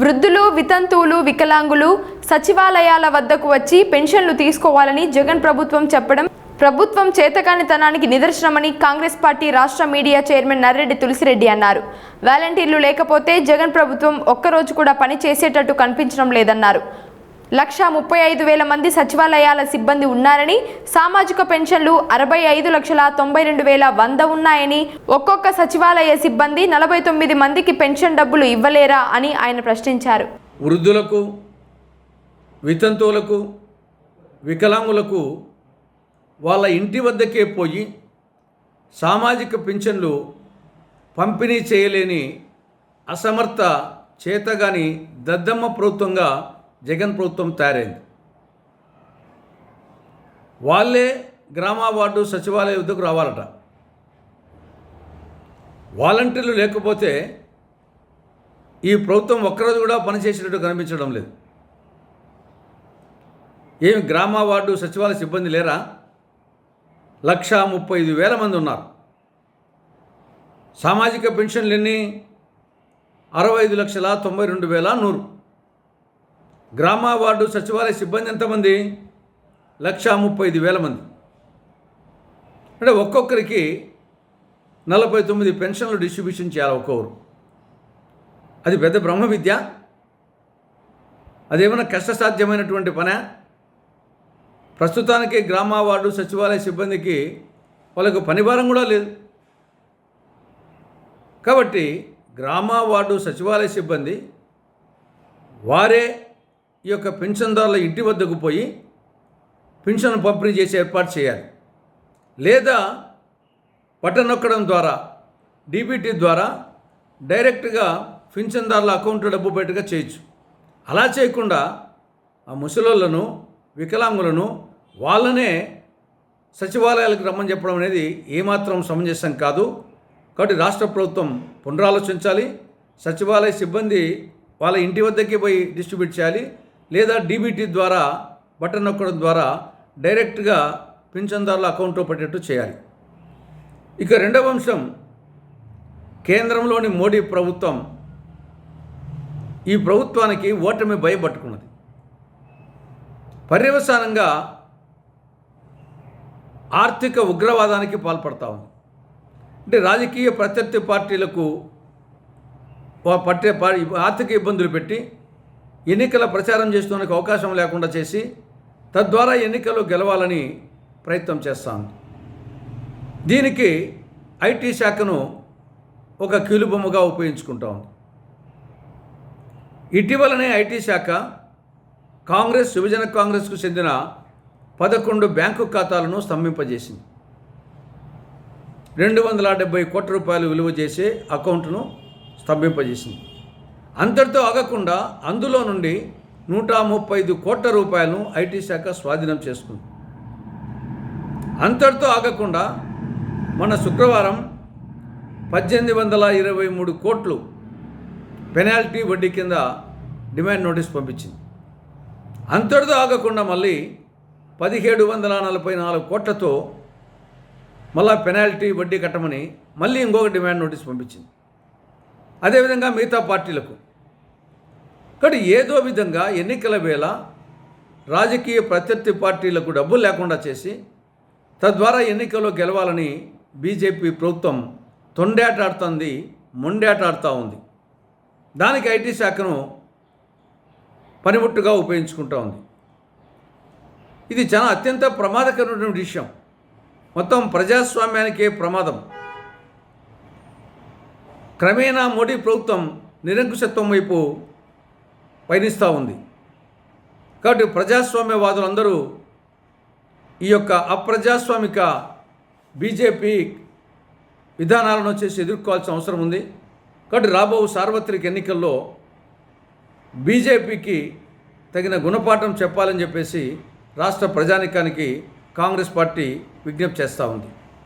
వృద్ధులు వితంతువులు వికలాంగులు సచివాలయాల వద్దకు వచ్చి పెన్షన్లు తీసుకోవాలని జగన్ ప్రభుత్వం చెప్పడం ప్రభుత్వం చేతకానితనానికి నిదర్శనమని కాంగ్రెస్ పార్టీ రాష్ట్ర మీడియా చైర్మన్ నర్రెడ్డి తులసిరెడ్డి అన్నారు. వాలంటీర్లు లేకపోతే జగన్ ప్రభుత్వం ఒక్కరోజు కూడా పని చేసేటట్టు కనిపించడం లేదన్నారు. లక్ష ముప్పై ఐదు వేల మంది సచివాలయాల సిబ్బంది ఉన్నారని సామాజిక పెన్షన్లు అరవై ఐదు లక్షల తొంభై రెండు వేల వంద ఉన్నాయని ఒక్కొక్క సచివాలయ సిబ్బంది నలభై తొమ్మిది మందికి పెన్షన్ డబ్బులు ఇవ్వలేరా అని ఆయన ప్రశ్నించారు. వృద్ధులకు వితంతువులకు వికలాంగులకు వాళ్ళ ఇంటి వద్దకే పోయి సామాజిక పెన్షన్లు పంపిణీ చేయలేని అసమర్థ చేతగాని దద్దమ్మ ప్రభుత్వంగా జగన్ ప్రభుత్వం తయారైంది. వాళ్ళే గ్రామ వార్డు సచివాలయ వద్దకు రావాలట. వాలంటీర్లు లేకపోతే ఈ ప్రభుత్వం ఒక్కరోజు కూడా పనిచేసినట్టు కనిపించడం లేదు. ఏమి గ్రామ వార్డు సచివాలయ సిబ్బంది లేరా? లక్ష ముప్పై ఐదు వేల మంది ఉన్నారు. సామాజిక పెన్షన్లు ఎన్ని? అరవై ఐదు లక్షల తొంభై రెండు వేల నూరు. గ్రామ వార్డు సచివాలయ సిబ్బంది ఎంతమంది? లక్ష ముప్పై ఐదు వేల మంది. అంటే ఒక్కొక్కరికి నలభై తొమ్మిది పెన్షన్లు డిస్ట్రిబ్యూషన్ చేయాలి ఒక్కొక్కరు. అది పెద్ద బ్రహ్మ విద్య. అదేమైనా కష్టసాధ్యమైనటువంటి పనే? ప్రస్తుతానికి గ్రామ వార్డు సచివాలయ సిబ్బందికి వాళ్ళకు పనిభారం కూడా లేదు. కాబట్టి గ్రామ వార్డు సచివాలయ సిబ్బంది వారే ఈ యొక్క పెన్షన్దారుల ఇంటి వద్దకు పోయి పెన్షన్ పంపిణీ చేసే ఏర్పాటు చేయాలి. లేదా బటన్ నొక్కడం ద్వారా డీబీటీ ద్వారా డైరెక్ట్గా పింఛన్దారుల అకౌంట్లో డబ్బు బయటగా చేయొచ్చు. అలా చేయకుండా ఆ ముసలోళ్ళను వికలాంగులను వాళ్ళనే సచివాలయాలకు రమ్మని చెప్పడం అనేది ఏమాత్రం సమంజసం కాదు. కాబట్టి రాష్ట్ర ప్రభుత్వం పునరాలోచించాలి. సచివాలయ సిబ్బంది వాళ్ళ ఇంటి వద్దకే పోయి డిస్ట్రిబ్యూట్ చేయాలి. లేదా డీబీటీ ద్వారా బటన్ నొక్కడం ద్వారా డైరెక్ట్గా పింఛన్దారుల అకౌంట్లో పడేట్టు చేయాలి. ఇక రెండవ అంశం కేంద్రంలోని మోడీ ప్రభుత్వం ఈ ప్రభుత్వానికి ఓటమి భయపట్టుకున్నది. పర్యవసానంగా ఆర్థిక ఉగ్రవాదానికి పాల్పడతా ఉంది. అంటే రాజకీయ ప్రత్యర్థి పార్టీలకు పట్టే ఆర్థిక ఇబ్బందులు పెట్టి ఎన్నికల ప్రచారం చేస్తున్నందుకు అవకాశం లేకుండా చేసి తద్వారా ఎన్నికల్లో గెలవాలని ప్రయత్నం చేస్తాం. దీనికి ఐటీ శాఖను ఒక కీలుబొమ్మగా ఉపయోగించుకుంటాం. ఇటీవలనే ఐటీ శాఖ కాంగ్రెస్ విభజన కాంగ్రెస్కు చెందిన పదకొండు బ్యాంకు ఖాతాలను స్తంభింపజేసింది. రెండు వందల డెబ్బై కోట్ల రూపాయలు విలువ చేసే అకౌంట్ను స్తంభింపజేసింది. అంతటితో ఆగకుండా అందులో నుండి నూట ముప్పై ఐదు కోట్ల రూపాయలను ఐటీ శాఖ స్వాధీనం చేసుకుంది. అంతటితో ఆగకుండా మన శుక్రవారం పద్దెనిమిది వందల ఇరవై మూడు కోట్లు పెనాల్టీ వడ్డీ కింద డిమాండ్ నోటీస్ పంపించింది. అంతటితో ఆగకుండా మళ్ళీ పదిహేడు వందల నలభై నాలుగు కోట్లతో మళ్ళా పెనాల్టీ వడ్డీ కట్టమని మళ్ళీ ఇంకొక డిమాండ్ నోటీస్ పంపించింది. అదేవిధంగా మిగతా పార్టీలకు కానీ ఏదో విధంగా ఎన్నికల వేళ రాజకీయ ప్రత్యర్థి పార్టీలకు డబ్బులు లేకుండా చేసి తద్వారా ఎన్నికల్లో గెలవాలని బీజేపీ ప్రభుత్వం తొండేటాడుతుంది మొండేటాడుతూ ఉంది. దానికి ఐటీ శాఖను పనిముట్టుగా ఉపయోగించుకుంటూ ఉంది. ఇది చాలా అత్యంత ప్రమాదకరమైనటువంటి విషయం. మొత్తం ప్రజాస్వామ్యానికే ప్రమాదం. క్రమేణా మోడీ ప్రభుత్వం నిరంకుశత్వం వైపు పయనిస్తూ ఉంది. కాబట్టి ప్రజాస్వామ్యవాదులందరూ ఈ యొక్క అప్రజాస్వామిక బీజేపీ విధానాలను వచ్చేసి ఎదుర్కోవాల్సిన అవసరం ఉంది. కాబట్టి రాబో సార్వత్రిక ఎన్నికల్లో బీజేపీకి తగిన గుణపాఠం చెప్పాలని చెప్పేసి రాష్ట్ర ప్రజానికానికి కాంగ్రెస్ పార్టీ విజ్ఞప్తి చేస్తూ ఉంది.